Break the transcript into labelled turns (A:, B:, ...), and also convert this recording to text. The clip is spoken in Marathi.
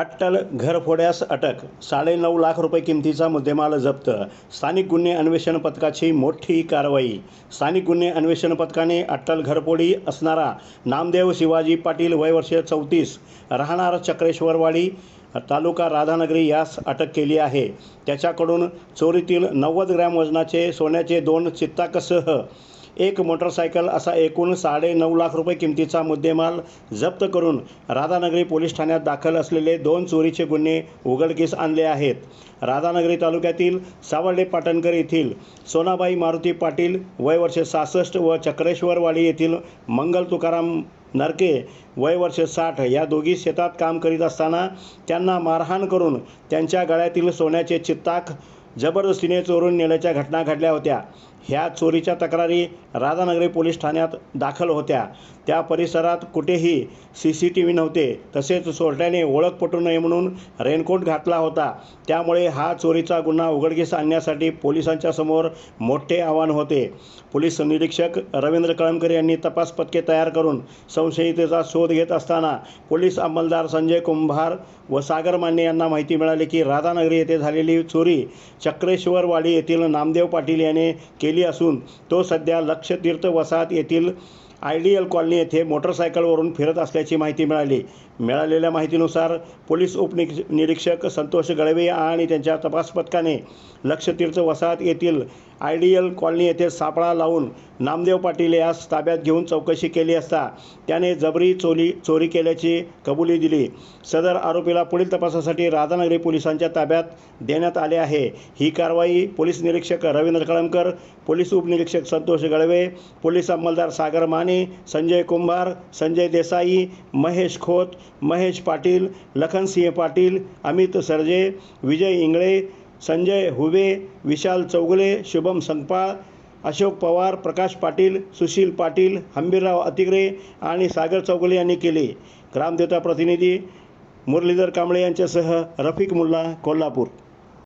A: अट्टल घरफोड्यास अटक. साडेनऊ लाख रुपये किमतीचा मुद्देमाल जप्त. स्थानिक गुन्हे अन्वेषण पथकाची मोठी कारवाई. स्थानिक गुन्हे अन्वेषण पथकाने अट्टल घरफोडी असणारा नामदेव शिवाजी पाटील वयवर्ष चौतीस राहणार चक्रेश्वरवाडी तालुका राधानगरी यास अटक केली आहे. त्याच्याकडून चोरीतील नव्वद ग्रॅम वजनाचे सोन्याचे दोन चित्ताकसह एक मोटरसायकल असा एकूण साडे नऊ लाख रुपये किमतीचा मुद्देमाल जप्त करून राधानगरी पोलीस ठाण्यात दाखल असलेले दोन चोरीचे गुन्हे उघडकीस आणले आहेत. राधानगरी तालुक्यातील सावर्डे पाटणकर येथील सोनाबाई मारुती पाटील वय वर्षे सहासष्ट व चक्रेश्वरवाडी येथील मंगल तुकाराम नरके वय वर्ष साठ या दोघी शेतात काम करीत असताना त्यांना मारहाण करून त्यांच्या गळ्यातील सोन्याचे चित्ताक जबरदस्तीने चोरून नेल्याच्या घटना घडल्या होत्या. ह्या चोरीच्या तक्रारी राधानगरी पोलीस ठाण्यात दाखल होत्या. त्या परिसरात कुठेही सी सी टी व्ही नव्हते. तसेच चोरट्याने ओळख पटू नये म्हणून रेनकोट घातला होता. त्यामुळे हा चोरीचा गुन्हा उघडकीस आणण्यासाठी पोलिसांच्या समोर मोठे आव्हान होते. पोलीस निरीक्षक रवींद्र कळमकर यांनी तपास पथके तयार करून संशयितेचा शोध घेत असताना पोलीस अंमलदार संजय कुंभार व सागर मान्ये यांना माहिती मिळाली की राधानगरी येथे झालेली चोरी चक्रेश्वरवाडी येथील नामदेव पाटील याने केली असून तो सध्या लक्षतीर्थ वसाहत येथील आय डी एल कॉलनी येथे मोटरसायकलवरून फिरत असल्याची माहिती मिळाली. मिळालेल्या माहितीनुसार पोलीस उपनिरीक्षक निरीक्षक संतोष गळवे आणि त्यांच्या तपास पथकाने लक्षतीर्थ वसाहत येथील आयडियल कॉलनी येथे सापळा लावून नामदेव पाटील यास ताब्यात घेऊन चौकशी केली असता त्याने जबरी चोरी चोरी केल्याची कबुली दिली. सदर आरोपीला पुढील तपासासाठी राधानगरी पोलिसांच्या ताब्यात देण्यात आले आहे. ही कारवाई पोलीस निरीक्षक रवींद्र कळमकर पोलीस उपनिरीक्षक संतोष गळवे पोलीस अंमलदार सागर माने संजय कुंभार संजय देसाई महेश खोत महेश पाटील लखनसिंह पाटील अमित सरजे विजय इंगळे संजय हुवे विशाल चौगुले शुभम संगपाळ अशोक पवार प्रकाश पाटील सुशील पाटील हंबीरराव अतिग्रे आणि सागर चौगुले यांनी केले. ग्रामदेवता प्रतिनिधी मुरलीधर कांबळे यांच्यासह रफिक मुल्ला कोल्हापूर.